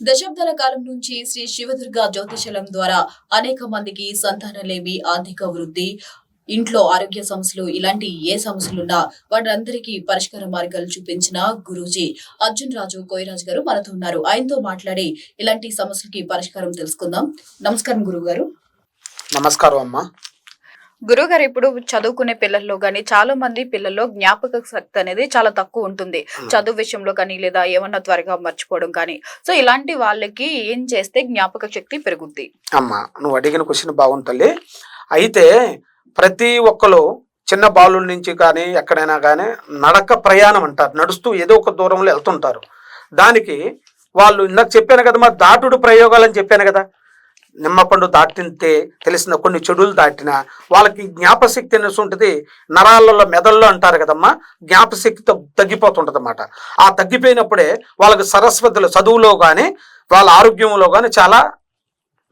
దశాబ్దాల కాలం నుంచి శ్రీ శివదుర్గ జ్యోతిషలం ద్వారా అనేక మందికి సంతానలేమి ఆర్థిక వృద్ధి ఇంట్లో ఆరోగ్య సమస్యలు ఇలాంటి ఏ సమస్యలున్నా వాటిందరికీ పరిష్కార మార్గాలు చూపించిన గురూజీ అర్జున్ రాజు కోయరాజ్ గారు మనతో ఉన్నారు. ఆయనతో మాట్లాడి ఇలాంటి సమస్యలకి పరిష్కారం తెలుసుకుందాం. నమస్కారం గురువు గారు నమస్కారం అమ్మా. గురుగారు ఇప్పుడు చదువుకునే పిల్లల్లో గానీ చాలా మంది పిల్లల్లో జ్ఞాపక శక్తి అనేది చాలా తక్కువ ఉంటుంది. చదువు విషయంలో కానీ లేదా ఏమన్నా త్వరగా మర్చిపోవడం కానీ సో ఇలాంటి వాళ్ళకి ఏం చేస్తే జ్ఞాపక శక్తి పెరుగుద్ది? అమ్మా నువ్వు అడిగిన క్వశ్చన్ తల్లి. అయితే ప్రతి ఒక్కరు చిన్న బాలుల నుంచి కానీ ఎక్కడైనా కానీ నడక ప్రయాణం అంటారు. నడుస్తూ ఏదో ఒక దూరంలో వెళ్తుంటారు. దానికి వాళ్ళు ఇందాక చెప్పాను కదా మా దాటుడు ప్రయోగాలు అని చెప్పాను కదా. నిమ్మపండు దాటితే తెలిసిన కొన్ని చెడులు దాటిన వాళ్ళకి జ్ఞాపశక్తి అనేసి ఉంటుంది. నరాలలో మెదల్లో అంటారు కదమ్మా జ్ఞాపశక్తి తగ్గిపోతుంటుంది అన్నమాట ఆ తగ్గిపోయినప్పుడే వాళ్ళకి సరస్వతులు చదువులో కానీ వాళ్ళ ఆరోగ్యంలో కానీ చాలా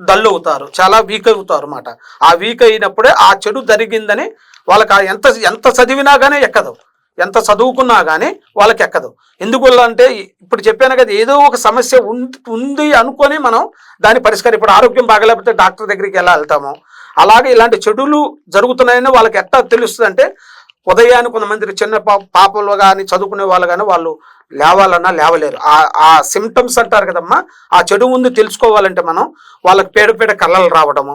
డల్ అవుతారు చాలా వీక్ అవుతారు అన్నమాట. ఆ వీక్ అయినప్పుడే ఆ చెడు జరిగిందని వాళ్ళకి ఆ ఎంత ఎంత చదివినా కానీ ఎక్కదు. ఎంత చదువుకున్నా కానీ వాళ్ళకి ఎక్కదు ఎందువల్ల అంటే ఇప్పుడు చెప్పాను కదా ఏదో ఒక సమస్య ఉం- ఉంది అనుకొని మనం దాన్ని పరిష్కారం ఇప్పుడు ఆరోగ్యం బాగలేకపోతే డాక్టర్ దగ్గరికి ఎలా వెళ్తాము? అలాగే ఇలాంటి చెడులు జరుగుతున్నాయని వాళ్ళకి ఎట్లా తెలుస్తుంది అంటే ఉదయాన్ని కొంతమంది చిన్న పాపలు కానీ చదువుకునే వాళ్ళు కానీ వాళ్ళు లేవాలన్నా లేవలేరు. ఆ ఆ సిమ్టమ్స్ అంటారు కదమ్మా ఆ చెడు ముందు తెలుసుకోవాలంటే మనం వాళ్ళకి పేడ పేడ కళ్ళలు రావడము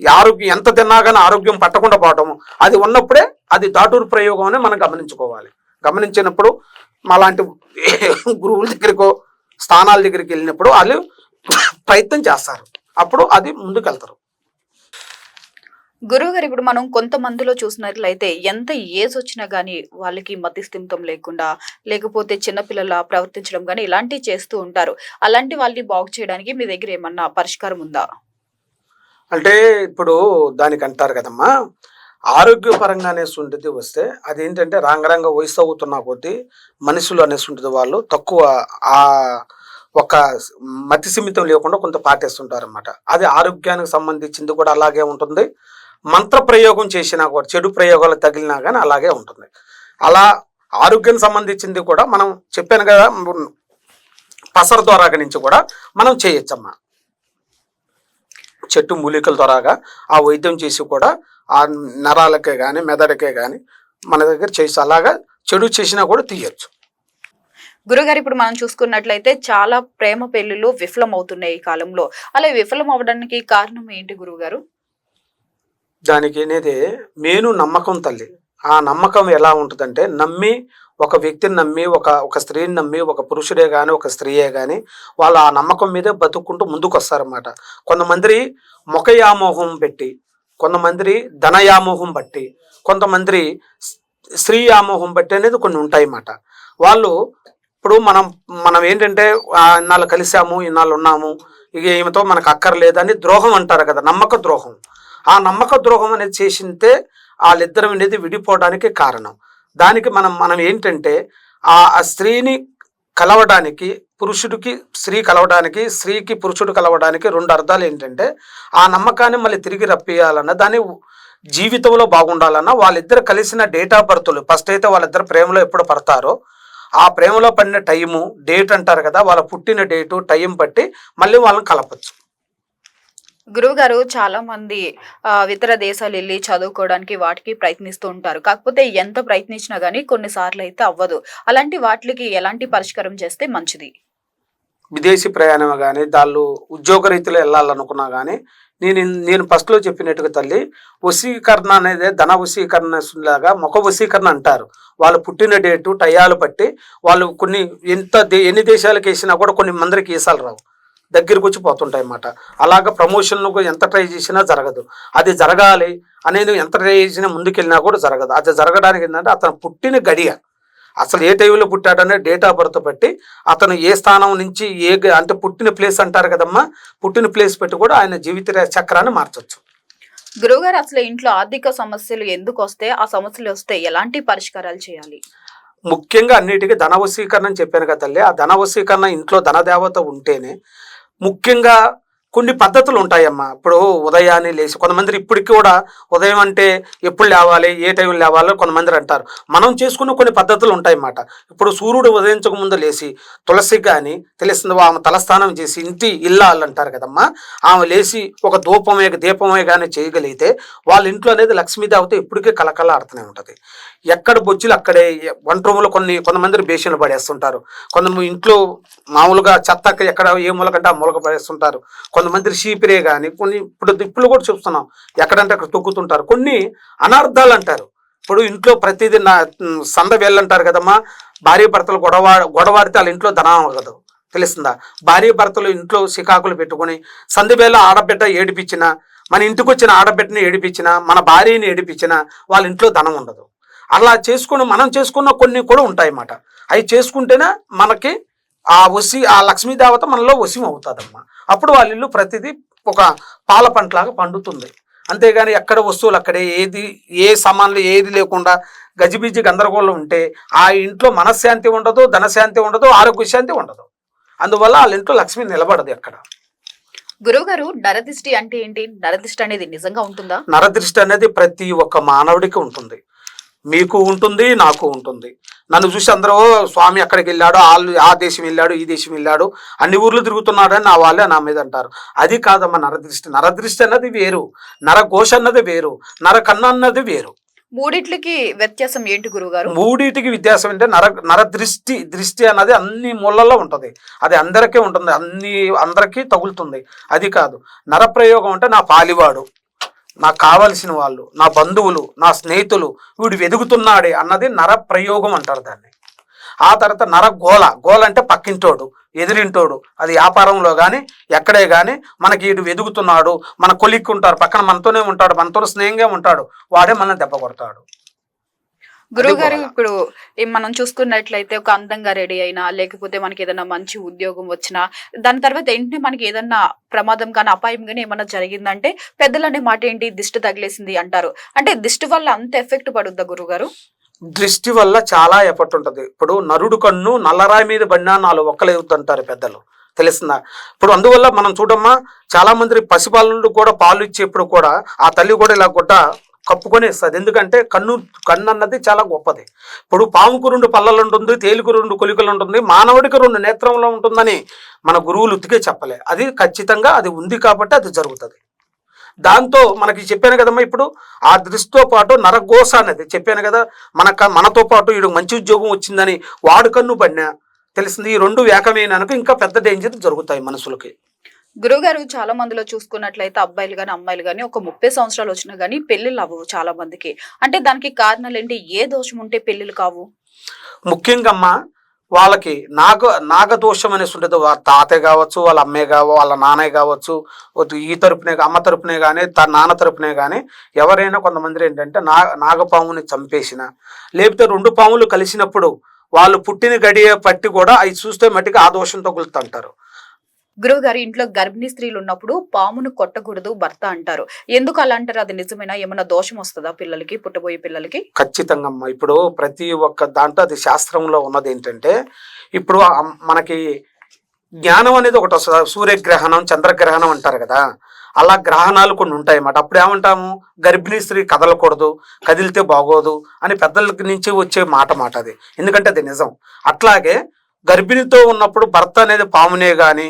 ఆరోగ్యం ఎంత తిన్నా కానీ ఆరోగ్యం పట్టకుండా పోవటము. అది ఉన్నప్పుడే అది దాటూరు ప్రయోగం అని మనం గమనించుకోవాలి. గమనించినప్పుడు మాలాంటి గురువుల దగ్గరికో స్థానాల దగ్గరికి వెళ్ళినప్పుడు వాళ్ళు ప్రయత్నం చేస్తారు. అప్పుడు అది ముందుకు వెళ్తారు గురువు గారు ఇప్పుడు మనం కొంతమందిలో చూసినట్లయితే ఎంత ఏజ్ వచ్చినా కానీ వాళ్ళకి మతిస్థిమితం లేకుండా లేకపోతే చిన్నపిల్లల ప్రవర్తించడం కానీ ఇలాంటివి చేస్తూ ఉంటారు. అలాంటి వాళ్ళని బాగు చేయడానికి మీ దగ్గర ఏమన్నా పరిష్కారం ఉందా? అంటే ఇప్పుడు దానికి అంటారు కదమ్మా ఆరోగ్యపరంగా అనేసి ఉంటుంది వస్తే అదేంటంటే రంగరంగ వయసు అవుతున్న కొద్దీ మనుషులు అనేసి ఉంటుంది వాళ్ళు తక్కువ ఆ ఒక మతి సిమితం లేకుండా కొంత పాటేస్తుంటారు అనమాట అది ఆరోగ్యానికి సంబంధించింది కూడా అలాగే ఉంటుంది. మంత్ర ప్రయోగం చేసినా కూడా చెడు ప్రయోగాలు తగిలినా కానీ అలాగే ఉంటుంది. అలా ఆరోగ్యం సంబంధించింది కూడా మనం చెప్పాను కదా పసర ద్వారా నుంచి కూడా మనం చేయొచ్చమ్మా. చెట్టు మూలికల ద్వారాగా ఆ వైద్యం చేసి కూడా ఆ నరాలకే కానీ మెదడుకే కానీ మన దగ్గర చేసి అలాగా చెడు చేసినా కూడా తీయచ్చు. గురుగారు ఇప్పుడు మనం చూసుకున్నట్లయితే చాలా ప్రేమ పెళ్ళిలు విఫలం అవుతున్నాయి ఈ కాలంలో. అలా విఫలం అవడానికి కారణం ఏంటి గురువు గారు దానికి అనేది మేను నమ్మకం తల్లి. ఆ నమ్మకం ఎలా ఉంటుందంటే నమ్మి ఒక వ్యక్తిని నమ్మి ఒక ఒక స్త్రీని నమ్మి ఒక పురుషుడే కానీ ఒక స్త్రీయే కానీ వాళ్ళు ఆ నమ్మకం మీదే బతుక్కుంటూ ముందుకు వస్తారన్నమాట కొంతమంది ముఖ యామోహం పెట్టి కొంతమంది ధన యామోహం బట్టి కొంతమంది స్త్రీ యామోహం బట్టి అనేది కొన్ని ఉంటాయి అన్నమాట వాళ్ళు ఇప్పుడు మనం మనం ఏంటంటే ఇన్నాళ్ళు కలిసాము ఇన్నాళ్ళు ఉన్నాము ఇక ఈమెతో మనకు అక్కర్లేదని ద్రోహం అంటారు కదా నమ్మక ద్రోహం. ఆ నమ్మక ద్రోహం అనేది చేసింటే వాళ్ళిద్దరం అనేది విడిపోవడానికి కారణం. దానికి మనం మనం ఏంటంటే ఆ స్త్రీని కలవడానికి పురుషుడికి స్త్రీ కలవడానికి స్త్రీకి పురుషుడు కలవడానికి రెండు అర్థాలు ఏంటంటే ఆ నమ్మకాన్ని మళ్ళీ తిరిగి రప్పియాలన్న దాని జీవితంలో బాగుండాలన్నా వాళ్ళిద్దరు కలిసిన డేట్ ఆఫ్ బర్త్లు ఫస్ట్ అయితే వాళ్ళిద్దరు ప్రేమలో ఎప్పుడు పడతారో ఆ ప్రేమలో పడిన టైము డేట్ అంటారు కదా వాళ్ళ పుట్టిన డేటు టైం బట్టి మళ్ళీ వాళ్ళని కలపచ్చు. గురువు గారు చాలా మంది ఇతర దేశాలు వెళ్ళి చదువుకోవడానికి వాటికి ప్రయత్నిస్తూ ఉంటారు. కాకపోతే ఎంత ప్రయత్నించినా గానీ కొన్నిసార్లు అయితే అవ్వదు. అలాంటి వాటికి ఎలాంటి పరిష్కారం చేస్తే మంచిది? విదేశీ ప్రయాణం కానీ దాళ్ళు ఉద్యోగ రీతిలో వెళ్ళాలనుకున్నా కానీ నేను నేను ఫస్ట్లో చెప్పినట్టుగా తల్లి వశీకరణ అనేది ధన వశీకరణ లాగా ముఖ వశీకరణ అంటారు. వాళ్ళు పుట్టిన డేటు టయాలు బట్టి వాళ్ళు కొన్ని ఎంత దే- ఎన్ని దేశాలకు వేసినా కూడా కొన్ని మందికి వీసాలు రావు. దగ్గరికి వచ్చి పోతుంటాయి అన్నమాట అలాగ ప్రమోషన్లకు ఎంత ట్రై చేసినా జరగదు. అది జరగాలి అనేది ఎంత ట్రై చేసినా ముందుకెళ్ళినా కూడా జరగదు. అది జరగడానికి ఏంటంటే అతను పుట్టిన గడియ అసలు ఏ టైంలో పుట్టాడనే డేట్ ఆఫ్ బర్త్ బట్టి అతను ఏ స్థానం నుంచి ఏ అంటే పుట్టిన ప్లేస్ అంటారు కదమ్మా? పుట్టిన ప్లేస్ పెట్టి కూడా ఆయన జీవిత చక్రాన్ని మార్చొచ్చు. గురువు గారు అసలు ఇంట్లో ఆర్థిక సమస్యలు ఎందుకు వస్తే ఆ సమస్యలు వస్తే ఎలాంటి పరిష్కారాలు చేయాలి? ముఖ్యంగా అన్నిటికీ ధన వశీకరణ అని చెప్పాను కదా తల్లి. ఆ ధన వశీకరణ ఇంట్లో ధనదేవత ఉంటేనే ముఖ్యంగా కొన్ని పద్ధతులు ఉంటాయమ్మా. ఇప్పుడు ఉదయాన్నే లేచి కొంతమంది ఇప్పటికి కూడా ఉదయం అంటే ఎప్పుడు లేవాలి ఏ టైం లేవాలో కొంతమంది అంటారు. మనం చేసుకున్న కొన్ని పద్ధతులు ఉంటాయన్నమాట. ఇప్పుడు సూర్యుడు ఉదయించక ముందు లేచి తులసి కానీ తెలిసింది ఆమె తలస్నానం చేసి ఇంటి ఇల్లాలు అంటారు కదమ్మా. ఆమె లేచి ఒక ధూపమే దీపమే కానీ చేయగలిగితే వాళ్ళ ఇంట్లో అనేది లక్ష్మీదేవత ఇప్పటికే కలకల ఆడుతూనే ఉంటుంది. ఎక్కడ బొచ్చులు అక్కడే వంట రూములు కొన్ని కొంతమంది బేషన్లు పడేస్తుంటారు. కొంతమంది ఇంట్లో మామూలుగా చెత్త ఎక్కడ ఏ మూలకంటే ఆ మూలక పడేస్తుంటారు. కొంతమంది షీపిరే కానీ కొన్ని ఇప్పుడు ఇప్పుడు కూడా చూస్తున్నాం ఎక్కడంటే అక్కడ తొక్కుతుంటారు. కొన్ని అనర్థాలు అంటారు. ఇప్పుడు ఇంట్లో ప్రతిదీ నా సంద వెళ్ళంటారు కదమ్మా. భార్య భర్తలు గొడవ గొడవాడితే వాళ్ళ ఇంట్లో ధనం అవ్వదు. తెలుస్తుందా? భార్య భర్తలు ఇంట్లో సికాకులు పెట్టుకొని సందివేళ ఆడబిడ్డ ఏడిపించిన మన ఇంటికి వచ్చిన ఆడబిడ్డని ఏడిపించిన మన భార్యని ఏడిపించిన వాళ్ళ ఇంట్లో ధనం ఉండదు. అలా చేసుకుని మనం చేసుకున్న కొన్ని కూడా ఉంటాయన్నమాట. అవి చేసుకుంటేనే మనకి ఆ వసి ఆ లక్ష్మీదేవత మనలో వశం అవుతుందమ్మా అప్పుడు వాళ్ళ ఇల్లు ప్రతిదీ ఒక పాల పంటలాగా పండుతుంది. అంతేగాని ఎక్కడ వస్తువులు అక్కడే ఏది ఏ సామాన్లు ఏది లేకుండా గజిబిజి గందరగోళం ఉంటే ఆ ఇంట్లో మనశ్శాంతి ఉండదు ధనశాంతి ఉండదు ఆరోగ్య శాంతి ఉండదు. అందువల్ల వాళ్ళ ఇంట్లో లక్ష్మి నిలబడదు ఎక్కడ. గురువు గారు నరదిష్టి అంటే ఏంటి? నరదిష్టి అనేది నిజంగా ఉంటుందా? నరదృష్టి అనేది ప్రతి ఒక్క మానవుడికి ఉంటుంది. మీకు ఉంటుంది నాకు ఉంటుంది. నన్ను చూసి అందరూ స్వామి అక్కడికి వెళ్ళాడు వాళ్ళు ఆ దేశం వెళ్ళాడు ఈ దేశం వెళ్ళాడు అన్ని ఊర్లు తిరుగుతున్నాడని నా వాళ్ళే నా మీద అంటారు. అది కాదమ్మా నరదృష్టి. నరదృష్టి అన్నది వేరు నరఘోష అన్నది వేరు నరకన్న అన్నది వేరు. మూడిట్లకి వ్యత్యాసం ఏంటి గురువు గారు మూడిటికి వ్యత్యాసం అంటే నర నరదృష్టి దృష్టి అన్నది అన్ని ముళ్ళల్లో ఉంటుంది. అది అందరికీ ఉంటుంది అన్ని అందరికీ తగులుతుంది. అది కాదు. నరప్రయోగం అంటే నా పాలివాడు. నాకు కావలసిన వాళ్ళు నా బంధువులు నా స్నేహితులు వీడు వెదుగుతున్నాడే అన్నది నర ప్రయోగం అంటారు దాన్ని. ఆ తర్వాత నర గోల గోల అంటే పక్కింటోడు ఎదిరింటోడు అది వ్యాపారంలో కానీ ఎక్కడే కానీ మనకి వీడు వెదుగుతున్నాడు మన కొలిక్కి ఉంటారు పక్కన మనతోనే ఉంటాడు మనతో స్నేహంగా ఉంటాడు వాడే మనల్ని దెబ్బ కొడతాడు. గురువు గారు. ఇప్పుడు మనం చూసుకున్నట్లయితే ఒక అందంగా రెడీ అయినా లేకపోతే మనకి ఏదైనా మంచి ఉద్యోగం వచ్చినా దాని తర్వాత ఏంటంటే మనకి ఏదన్నా ప్రమాదం కానీ అపాయం కానీ ఏమన్నా జరిగిందంటే పెద్దలు అనే మాట ఏంటి? దిష్టి తగిలేసింది అంటారు. అంటే దిష్టి వల్ల అంత ఎఫెక్ట్ పడుద్దా గురువు గారు దృష్టి వల్ల చాలా ఎఫెక్ట్ ఉంటుంది. ఇప్పుడు నరుడు కన్ను నల్లరాయి మీద పడినా నాలుగు ఒక్కలేవుతుంటారు పెద్దలు. తెలిసిందా? ఇప్పుడు అందువల్ల మనం చూడమ్మా చాలా మంది పసిపాలనుడు కూడా పాలు ఇచ్చేప్పుడు కూడా ఆ తల్లి కూడా ఇలా గుడ్డ కప్పుకొనేస్తుంది. ఎందుకంటే కన్ను కన్ను అన్నది చాలా గొప్పది. ఇప్పుడు పాముకు రెండు పళ్ళలు ఉంటుంది తేలికు రెండు కొలికలు ఉంటుంది మానవుడికి రెండు నేత్రంలో ఉంటుందని మన గురువులు ఉతికే చెప్పలే. అది ఖచ్చితంగా అది ఉంది కాబట్టి అది జరుగుతుంది. దాంతో మనకి చెప్పాను కదమ్మా ఇప్పుడు ఆ దృష్టితో పాటు నరగోస అనేది చెప్పాను కదా మన క- మనతో పాటు వీడు మంచి ఉద్యోగం వచ్చిందని వాడు కన్ను పడినా తెలిసింది ఈ రెండు ఏకమైనాక ఇంకా పెద్ద డేంజర్ జరుగుతాయి మనుషులకి. గురుగారు చాలా మందిలో చూసుకున్నట్లయితే అబ్బాయిలు కానీ అమ్మాయిలు కానీ ఒక ముప్పై సంవత్సరాలు వచ్చినా కానీ పెళ్ళిళ్ళు అవ్వవు చాలా మందికి. అంటే దానికి కారణాలు ఏంటి ఏ దోషం ఉంటే పెళ్ళిళ్ళు కావు? ముఖ్యంగా అమ్మ వాళ్ళకి నాగ నాగదోషం అనేసి ఉంటుంది వాళ్ళ తాతయ్య కావచ్చు వాళ్ళ అమ్మాయి కావచ్చు వాళ్ళ నాన్నయ్య కావచ్చు ఈ తరపునే అమ్మ తరపునే కానీ తన నాన్న తరపునే కానీ ఎవరైనా కొంతమంది ఏంటంటే నా నాగపాముని చంపేసిన. లేకపోతే రెండు పాములు కలిసినప్పుడు వాళ్ళు పుట్టిన గడియ పట్టి కూడా అవి చూస్తే మట్టికి ఆ దోషంతో తగులుతుంటారు గురువు గారు ఇంట్లో గర్భిణీ స్త్రీలు ఉన్నప్పుడు పామును కొట్టకూడదు భర్త అంటారు. ఎందుకు అలా అంటారు? అది నిజమేనా? ఏమైనా దోషం వస్తుందా పిల్లలకి పుట్టబోయే పిల్లలకి? ఖచ్చితంగా అమ్మ. ఇప్పుడు ప్రతి ఒక్క దాంట్లో అది శాస్త్రంలో ఉన్నది ఏంటంటే ఇప్పుడు మనకి జ్ఞానం అనేది ఒకటి వస్తుంది. సూర్యగ్రహణం చంద్రగ్రహణం అంటారు కదా. అలా గ్రహణాలు కొన్ని ఉంటాయి అన్నమాట అప్పుడు ఏమంటాము? గర్భిణీ స్త్రీ కదలకూడదు కదిలితే బాగోదు అని పెద్దల నుంచి వచ్చే మాట మాట అది. ఎందుకంటే అది నిజం. అట్లాగే గర్భిణితో ఉన్నప్పుడు భర్త అనేది పామునే కానీ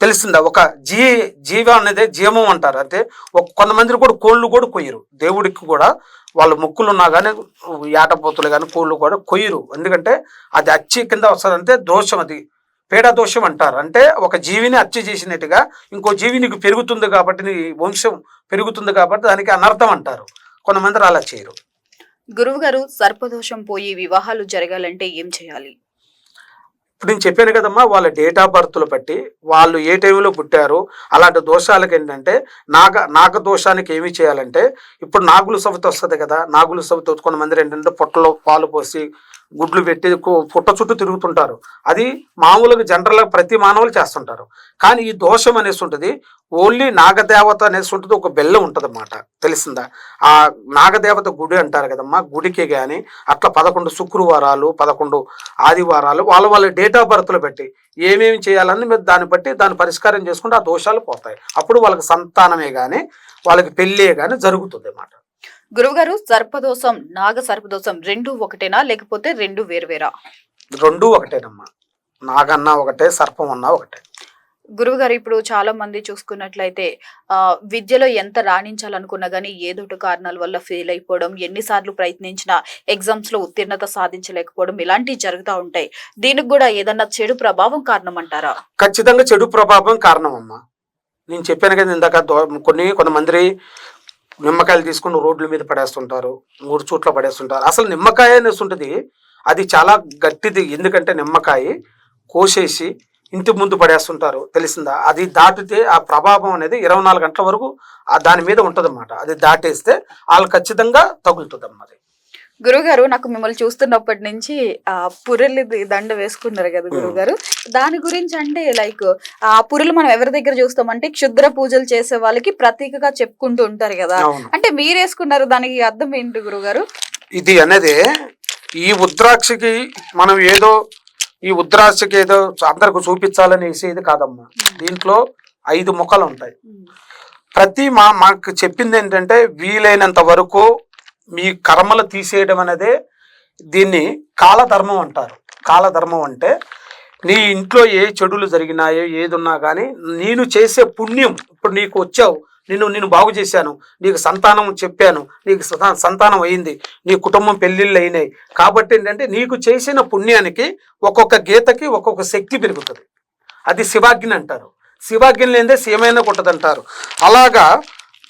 తెలిసిందా ఒక జీ జీవ అనేది జీవం అంటారు. అంటే ఒక కొంతమంది కూడా కోళ్ళు కూడా కొయ్యరు. దేవుడికి కూడా వాళ్ళ ముక్కులు ఉన్నా కానీ ఏటపోతులు కానీ కోళ్ళు కూడా కొయ్యరు. ఎందుకంటే అది అచ్చి కింద వస్తుందంటే దోషం అది. పేడ దోషం అంటారు. అంటే ఒక జీవిని హత్య చేసినట్టుగా ఇంకో జీవి నీకు పెరుగుతుంది కాబట్టి నీ వంశం పెరుగుతుంది కాబట్టి దానికి అనర్థం అంటారు. కొంతమంది అలా చేయరు. గురువు గారు సర్పదోషం పోయి వివాహాలు జరగాలంటే ఏం చేయాలి? ఇప్పుడు నేను చెప్పాను కదమ్మా వాళ్ళ డేట్ ఆఫ్ బర్త్లు బట్టి వాళ్ళు ఏ టైంలో పుట్టారు అలాంటి దోషాలకు ఏంటంటే నాగ నాగ దోషానికి ఏమి చేయాలంటే ఇప్పుడు నాగులు సవితి వస్తుంది కదా నాగులు సవితి కొంతమంది ఏంటంటే పొట్టలో పాలు పోసి గుడ్లు పెట్టి పుట్ట చుట్టూ తిరుగుతుంటారు. అది మామూలుగా జనరల్గా ప్రతి మానవులు చేస్తుంటారు. కానీ ఈ దోషం అనేసి ఉంటుంది ఓన్లీ నాగదేవత అనేసి ఉంటుంది ఒక బెల్లం ఉంటుంది అన్నమాట తెలిసిందా? ఆ నాగదేవత గుడి అంటారు కదమ్మా గుడికి కానీ అట్లా పదకొండు శుక్రవారాలు పదకొండు ఆదివారాలు వాళ్ళ వాళ్ళ డేట్ ఆఫ్ బర్త్లు పెట్టి ఏమేమి చేయాలని మీరు దాన్ని బట్టి దాన్ని పరిష్కారం చేసుకుంటే ఆ దోషాలు పోతాయి. అప్పుడు వాళ్ళకి సంతానమే కానీ వాళ్ళకి పెళ్ళే కానీ జరుగుతుంది అన్నమాట గురువుగారు సర్పదోషం నాగ సర్పదోషం రెండు ఒకటేనా? లేకపోతే రెండు వేరువేరా? రెండు ఒకటేనమ్మా. నాగన్న ఒకటే సర్పం అన్నా ఒకటే. గురువుగారు ఇప్పుడు చాలా మంది చూసుకున్నట్లయితే ఆ విద్యలో ఎంత రాణించాలనుకున్నా గానీ ఏదో ఒక కారణాల వల్ల ఫెయిల్ అయిపోవడం ఎన్నిసార్లు ప్రయత్నించినా ఎగ్జామ్స్లో ఉత్తీర్ణత సాధించలేకపోవడం ఇలాంటివి జరుగుతూ ఉంటాయి. దీనికి కూడా ఏదన్నా చెడు ప్రభావం కారణం అంటారా ఖచ్చితంగా చెడు ప్రభావం కారణం అమ్మా నేను చెప్పాను కదా ఇందాక కొన్ని కొంతమంది నిమ్మకాయలు తీసుకుని రోడ్ల మీద పడేస్తుంటారు మూడు చోట్ల పడేస్తుంటారు. అసలు నిమ్మకాయ అనేసి ఉంటుంది అది చాలా గట్టిది. ఎందుకంటే నిమ్మకాయ కోసేసి ఇంటి ముందు పడేస్తుంటారు. తెలిసిందా? అది దాటితే ఆ ప్రభావం అనేది ఇరవై నాలుగు గంటల వరకు ఆ దాని మీద ఉంటుంది అది దాటేస్తే వాళ్ళు ఖచ్చితంగా తగులుతుంది అన్నది గురుగారు నాకు మిమ్మల్ని చూస్తున్నప్పటి నుంచి ఆ పుర్రెలు దండ వేసుకున్నారు కదా గురుగారు. దాని గురించి అంటే లైక్ ఆ పుర్రెలు మనం ఎవరి దగ్గర చూస్తామంటే క్షుద్ర పూజలు చేసే వాళ్ళకి ప్రతీకగా చెప్పుకుంటూ ఉంటారు కదా. అంటే మీరు వేసుకున్నారు దానికి అర్థం ఏంటి గురుగారు? ఇది అనేది ఈ ఉద్రాక్షకి మనం ఏదో ఈ ఉద్రాక్షకి ఏదో అందరికి చూపించాలని వేసేది కాదమ్మా. దీంట్లో ఐదు ముఖాలు ఉంటాయి ప్రతి మా మాకు చెప్పింది ఏంటంటే వీలైనంత వరకు మీ కర్మలు తీసేయడం అనేదే దీన్ని కాలధర్మం అంటారు. కాలధర్మం అంటే నీ ఇంట్లో ఏ చెడులు జరిగినాయో ఏదున్నా కానీ నేను చేసే పుణ్యం ఇప్పుడు నీకు వచ్చావు నేను నేను బాగు చేశాను నీకు సంతానం చెప్పాను నీకు సంతా- సంతానం అయింది నీ కుటుంబం పెళ్ళిళ్ళు అయినాయి. కాబట్టి ఏంటంటే నీకు చేసిన పుణ్యానికి ఒక్కొక్క గీతకి ఒక్కొక్క శక్తి పెరుగుతుంది. అది శివాగ్ని అంటారు. శివాగ్ని లేదే సీమైన కొట్టదంటారు. అలాగా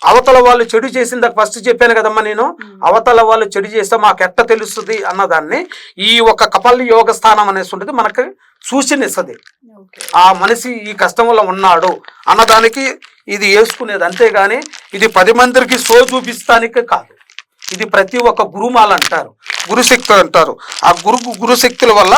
అవతల వాళ్ళు చెడు చేసిందాక ఫస్ట్ చెప్పాను కదమ్మా నేను. అవతల వాళ్ళు చెడు చేస్తే మాకు ఎట్ట తెలుస్తుంది అన్నదాన్ని ఈ ఒక కపల్ యోగ స్థానం అనేసి ఉంటుంది మనకి సూచన ఇస్తుంది ఆ మనిషి ఈ కష్టం వల్ల ఉన్నాడు అన్నదానికి ఇది వేసుకునేది అంతేగాని ఇది పది మందికి సో చూపిస్తానికి కాదు. ఇది ప్రతి ఒక్క గురుమాల అంటారు గురుశక్తి అంటారు. ఆ గురు గురుశక్తుల వల్ల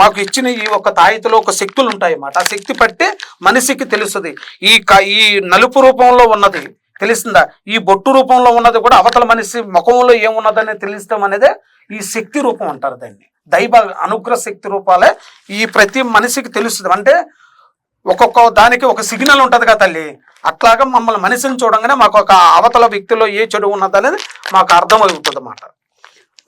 మాకు ఇచ్చిన ఈ ఒక తాయితలో ఒక శక్తులు ఉంటాయి అన్నమాట ఆ శక్తి పట్టే మనిషికి తెలుస్తుంది. ఈ ఈ నలుపు రూపంలో ఉన్నది తెలిసిందా ఈ బొట్టు రూపంలో ఉన్నది కూడా అవతల మనిషి ముఖంలో ఏమున్నదని తెలిస్తాం అనేదే ఈ శక్తి రూపం అంటారు దాన్ని. దైవ అనుగ్రహ శక్తి రూపాలే ఈ ప్రతి మనిషికి తెలుస్తుంది. అంటే ఒక్కొక్క దానికి ఒక సిగ్నల్ ఉంటుంది కదా తల్లి. అట్లాగా మమ్మల్ని మనిషిని చూడంగానే మాకు ఒక అవతల వ్యక్తిలో ఏ చెడు ఉన్నది అనేది మాకు అర్థమవుతుంది అన్నమాట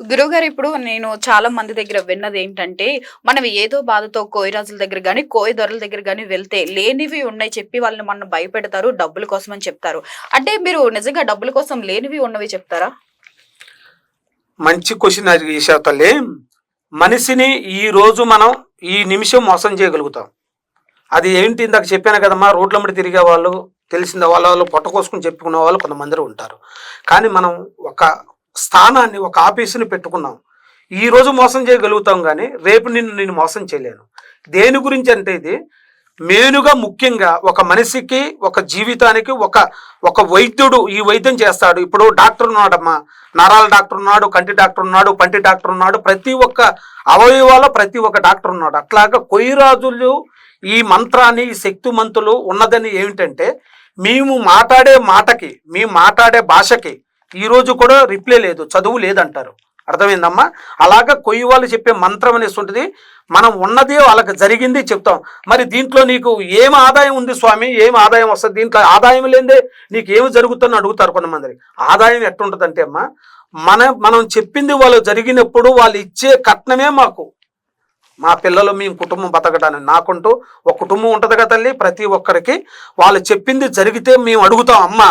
గురువుగారు ఇప్పుడు నేను చాలా మంది దగ్గర విన్నది ఏంటంటే మనం ఏదో బాధతో కోయిరాజుల దగ్గర కానీ కోయి దొరల దగ్గర కానీ వెళ్తే లేనివి ఉన్నాయి చెప్పి వాళ్ళని మనం భయపెడతారు డబ్బుల కోసం అని చెప్తారు. అంటే మీరు నిజంగా డబ్బుల కోసం లేనివి ఉన్నవి చెప్తారా? మంచి క్వశ్చన్ వేసావు తల్లి. మనిషిని ఈ రోజు మనం ఈ నిమిషం మోసం చేయగలుగుతాం. అది ఏంటి ఇందాక చెప్పాను కదమ్మా రోడ్ల మీద తిరిగే వాళ్ళు తెలిసిన వాళ్ళ వాళ్ళు పొట్ట కోసుకుని చెప్పుకునే వాళ్ళు కొంతమంది ఉంటారు. కానీ మనం ఒక స్థానాన్ని ఒక ఆఫీసుని పెట్టుకున్నాం. ఈ రోజు మోసం చేయగలుగుతాం కానీ రేపు నిన్ను నేను మోసం చేయలేను. దేని గురించి అంటే ఇది? మెయిన్గా ముఖ్యంగా ఒక మనిషికి ఒక జీవితానికి ఒక ఒక వైద్యుడు ఈ వైద్యం చేస్తాడు. ఇప్పుడు డాక్టర్ ఉన్నాడమ్మా. నరాల డాక్టర్ ఉన్నాడు కంటి డాక్టర్ ఉన్నాడు పంటి డాక్టర్ ఉన్నాడు. ప్రతి ఒక్క అవయవాలో ప్రతి ఒక్క డాక్టర్ ఉన్నాడు. అట్లాగా కొయ్యరాజులు ఈ మంత్రాన్ని ఈ శక్తిమంతులు ఉన్నదని ఏమిటంటే మేము మాట్లాడే మాటకి మేము మాట్లాడే భాషకి ఈ రోజు కూడా రిప్లై లేదు చదువు లేదంటారు. అర్థమైందమ్మా? అలాగా కొయ్యి వాళ్ళు చెప్పే మంత్రం అనేసి ఉంటుంది మనం ఉన్నది వాళ్ళకి జరిగింది చెప్తాం. మరి దీంట్లో నీకు ఏం ఆదాయం ఉంది స్వామి? ఏం ఆదాయం వస్తుంది? దీంట్లో ఆదాయం లేదే నీకు ఏమి జరుగుతుందని అడుగుతారు కొంతమంది. ఆదాయం ఎట్టుంటుందంటే అమ్మా మన మనం చెప్పింది వాళ్ళు జరిగినప్పుడు వాళ్ళు ఇచ్చే కట్నమే మాకు. మా పిల్లలు మేము కుటుంబం బతకడానికి నాకుంటూ ఒక కుటుంబం ఉంటుంది కదా తల్లి ప్రతి ఒక్కరికి. వాళ్ళు చెప్పింది జరిగితే మేము అడుగుతాం అమ్మ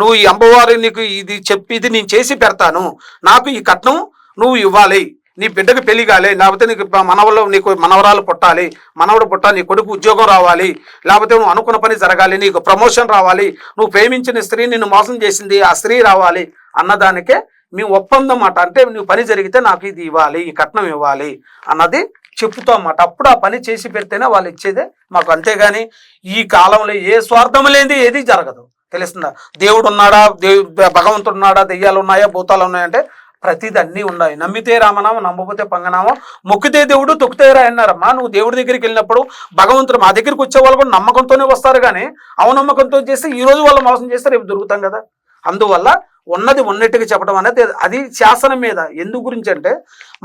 నువ్వు ఈ అమ్మవారి నీకు ఇది చెప్పి ఇది నేను చేసి పెడతాను. నాకు ఈ కట్నం నువ్వు ఇవ్వాలి. నీ బిడ్డకు పెళ్ళి కాలే లేకపోతే నీకు మనవలో నీకు మనవరాలు పుట్టాలి. మనవడు పుట్టాలి నీ కొడుకు ఉద్యోగం రావాలి. లేకపోతే నువ్వు అనుకున్న పని జరగాలి నీకు ప్రమోషన్ రావాలి. నువ్వు ప్రేమించిన స్త్రీ నిన్ను మోసం చేసింది ఆ స్త్రీ రావాలి. అన్నదానికే మీ ఒప్పందం మాట అంటే నువ్వు పని జరిగితే నాకు ఇది ఇవ్వాలి ఈ కట్నం ఇవ్వాలి అన్నది చెప్తాం అన్నమాట అప్పుడు ఆ పని చేసి పెడితేనే వాళ్ళు ఇచ్చేదే. మాకు అంతేగాని ఈ కాలంలో ఏ స్వార్థం లేనిది ఏది జరగదు. తెలుస్తుందా? దేవుడు ఉన్నాడా? దేవు భగవంతుడు ఉన్నాడా? దెయ్యాలు ఉన్నాయా? భూతాలు ఉన్నాయంటే ప్రతిది అన్నీ ఉన్నాయి. నమ్మితే రామనామం నమ్మకపోతే పంగనామం. మొక్కితే దేవుడు తొక్కితే రా అన్నారమ్మా. నువ్వు దేవుడి దగ్గరికి వెళ్ళినప్పుడు భగవంతుడు మా దగ్గరికి వచ్చే వాళ్ళు కూడా నమ్మకంతోనే వస్తారు కానీ అవనమ్మకంతో చేస్తే ఈ రోజు వాళ్ళు మోసం చేస్తే రేపు దొరుకుతాం కదా. అందువల్ల ఉన్నది ఉన్నట్టుగా చెప్పడం అనేది అది శాసనం మీద. ఎందు గురించి అంటే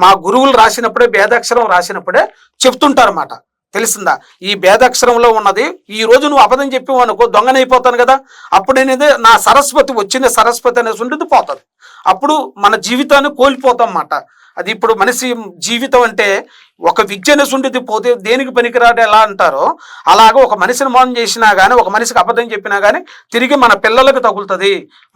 మా గురువులు రాసినప్పుడే భేదాక్షరం రాసినప్పుడే చెప్తుంటారన్నమాట. తెలిసిందా ఈ భేదాక్షరంలో ఉన్నది ఈ రోజు నువ్వు అబద్ధం చెప్పావు అనుకో దొంగనైపోతాను కదా. అప్పుడు అనేది నా సరస్వతి వచ్చింది సరస్వతి అనేసి ఉంటుంది పోతుంది. అప్పుడు మన జీవితాన్ని కోల్పోతాం అన్నమాట. అది ఇప్పుడు మనిషి జీవితం అంటే ఒక విద్య సుండిది పోతే దేనికి పనికిరాడు ఎలా అంటారో అలాగే ఒక మనిషిని మోసం చేసినా కానీ ఒక మనిషికి అబద్ధం చెప్పినా కానీ తిరిగి మన పిల్లలకు తగులుతుంది.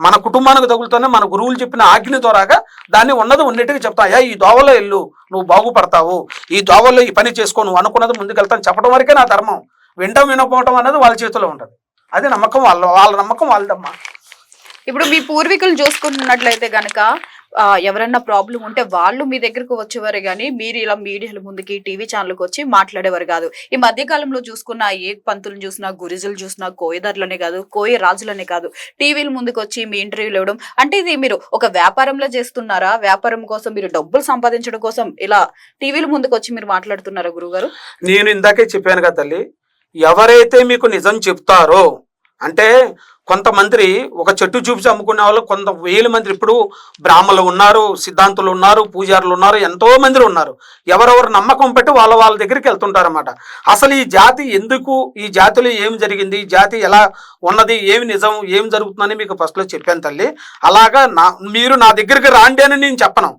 మన కుటుంబానికి తగులుతుంది మన గురువులు చెప్పిన ఆజ్ఞ ద్వారాగా దాన్ని ఉన్నది ఉన్నట్టుగా చెప్తా అయ్యా ఈ దోవలో ఇల్లు నువ్వు బాగుపడతావు. ఈ దోవల్లో ఈ పని చేసుకో నువ్వు అనుకున్నది ముందుకెళ్తాను చెప్పడం వరకే నా ధర్మం. వినడం వినకపోవటం అనేది వాళ్ళ చేతిలో ఉంటుంది. అది నమ్మకం వాళ్ళ వాళ్ళ నమ్మకం వాళ్ళదమ్మా. ఇప్పుడు మీ పూర్వీకులు చూసుకుంటున్నట్లయితే గనక ఎవరన్నా ప్రాబ్లం ఉంటే వాళ్ళు మీ దగ్గరకు వచ్చేవారు కానీ మీరు ఇలా మీడియాల ముందుకి టీవీ ఛానల్కి వచ్చి మాట్లాడేవారు కాదు. ఈ మధ్య కాలంలో చూసుకున్న ఏ పంతులు చూసినా గురిజులు చూసినా కోయదారులనే కాదు కోయ రాజులనే కాదు టీవీల ముందుకు వచ్చి మీ ఇంటర్వ్యూలు ఇవ్వడం. అంటే ఇది మీరు ఒక వ్యాపారంలో చేస్తున్నారా? వ్యాపారం కోసం మీరు డబ్బులు సంపాదించడం కోసం ఇలా టీవీల ముందుకు వచ్చి మీరు మాట్లాడుతున్నారా గురుగారు నేను ఇందాకే చెప్పాను కదా తల్లి ఎవరైతే మీకు నిజం చెప్తారో అంటే కొంతమంది ఒక చెట్టు చూపించి అమ్ముకునే వాళ్ళు కొంత వేల మంది ఇప్పుడు బ్రాహ్మణులు ఉన్నారు సిద్ధాంతులు ఉన్నారు పూజారులు ఉన్నారు ఎంతో మంది ఉన్నారు. ఎవరెవరు నమ్మకం పెట్టి వాళ్ళ వాళ్ళ దగ్గరికి వెళ్తుంటారన్నమాట. అసలు ఈ జాతి ఎందుకు ఈ జాతిలో ఏం జరిగింది ఈ జాతి ఎలా ఉన్నది ఏమి నిజం ఏం జరుగుతుందని మీకు ఫస్ట్లో చెప్పాను తల్లి. అలాగా నా మీరు నా దగ్గరికి రాండి అని నేను చెప్పను.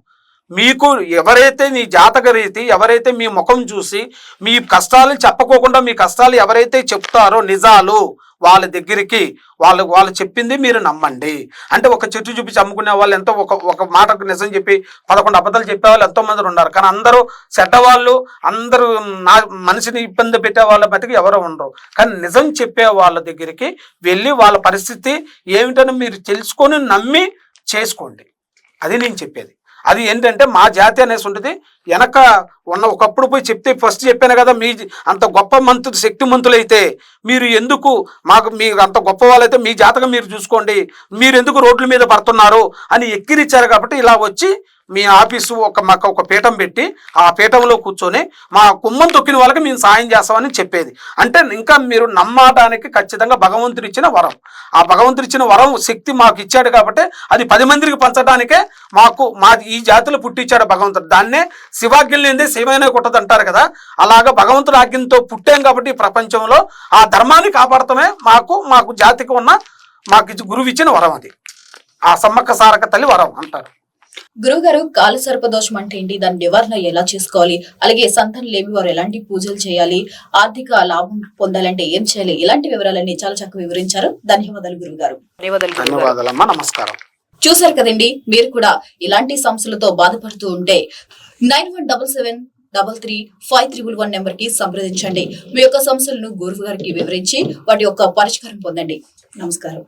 మీకు ఎవరైతే మీ జాతక రీతి ఎవరైతే మీ ముఖం చూసి మీ కష్టాలు చెప్పకోకుండా మీ కష్టాలు ఎవరైతే చెప్తారో నిజాలు వాళ్ళ దగ్గరికి వాళ్ళు వాళ్ళు చెప్పింది మీరు నమ్మండి. అంటే ఒక చెట్టు చూపించి అమ్ముకునే వాళ్ళు ఎంతో ఒక ఒక మాటకు నిజం చెప్పి పదకొండు అబద్ధాలు చెప్పే వాళ్ళు ఎంతో మంది ఉన్నారు. కానీ అందరూ చెడ్డవాళ్ళు అందరూ నా మనిషిని ఇబ్బంది పెట్టే వాళ్ళ బతికి ఎవరు ఉండరు. కానీ నిజం చెప్పే వాళ్ళ దగ్గరికి వెళ్ళి వాళ్ళ పరిస్థితి ఏమిటని మీరు తెలుసుకొని నమ్మి చేసుకోండి. అది నేను చెప్పేది. అది ఏంటంటే మా జాతి అనేసి ఉంటుంది. వెనక ఉన్న ఒకప్పుడు పోయి చెప్తే ఫస్ట్ చెప్పాను కదా మీ అంత గొప్ప మంతు శక్తిమంతులైతే మీరు ఎందుకు మాకు మీరు అంత గొప్ప వాళ్ళైతే మీ జాతకం మీరు చూసుకోండి మీరు ఎందుకు రోడ్ల మీద పడుతున్నారు అని ఎక్కిరిచ్చారు కాబట్టి ఇలా వచ్చి మీ ఆఫీసు ఒక మాకు ఒక పీఠం పెట్టి ఆ పీఠంలో కూర్చొని మా కుమ్మం తొక్కిన వాళ్ళకి మేము సాయం చేస్తామని చెప్పేది. అంటే ఇంకా మీరు నమ్మడానికి ఖచ్చితంగా భగవంతుడు ఇచ్చిన వరం. ఆ భగవంతుడు ఇచ్చిన వరం శక్తి మాకు ఇచ్చాడు కాబట్టి అది పది మందికి పంచడానికే మాకు మా ఈ జాతిలో పుట్టించాడు భగవంతుడు. దాన్నే శివాజ్ఞలు లేదే శివైన కుట్టదు అంటారు కదా. అలాగా భగవంతుడు ఆజ్ఞతో పుట్టాం కాబట్టి ప్రపంచంలో ఆ ధర్మాన్ని కాపాడటమే మాకు మాకు జాతికి ఉన్న మాకు గురువు ఇచ్చిన వరం అది. ఆ సమ్మక్క సారక తల్లి వరం అంటారు. గురువు గారు కాల సర్పదోషం అంటే ఏంటి? దాని నివారణ ఎలా చేసుకోవాలి? అలాగే సంతానం లేని వారు ఎలాంటి పూజలు చేయాలి? ఆర్థిక లాభం పొందాలంటే ఏం చేయాలి? ఇలాంటి వివరాలన్నీ చాలా చక్కగా వివరించారు. ధన్యవాదాలు గురువు గారు ధన్యవాదాలు గురుగారు. ధన్యవాదాలమ్మా. నమస్కారం. చూసారు కదండి మీరు కూడా ఇలాంటి సమస్యలతో బాధపడుతూ ఉంటే nine one double seven double three five triple one నెంబర్కి సంప్రదించండి. మీ యొక్క సమస్యలను గురువు గారికి వివరించి వాటి యొక్క పరిష్కారం పొందండి. నమస్కారం.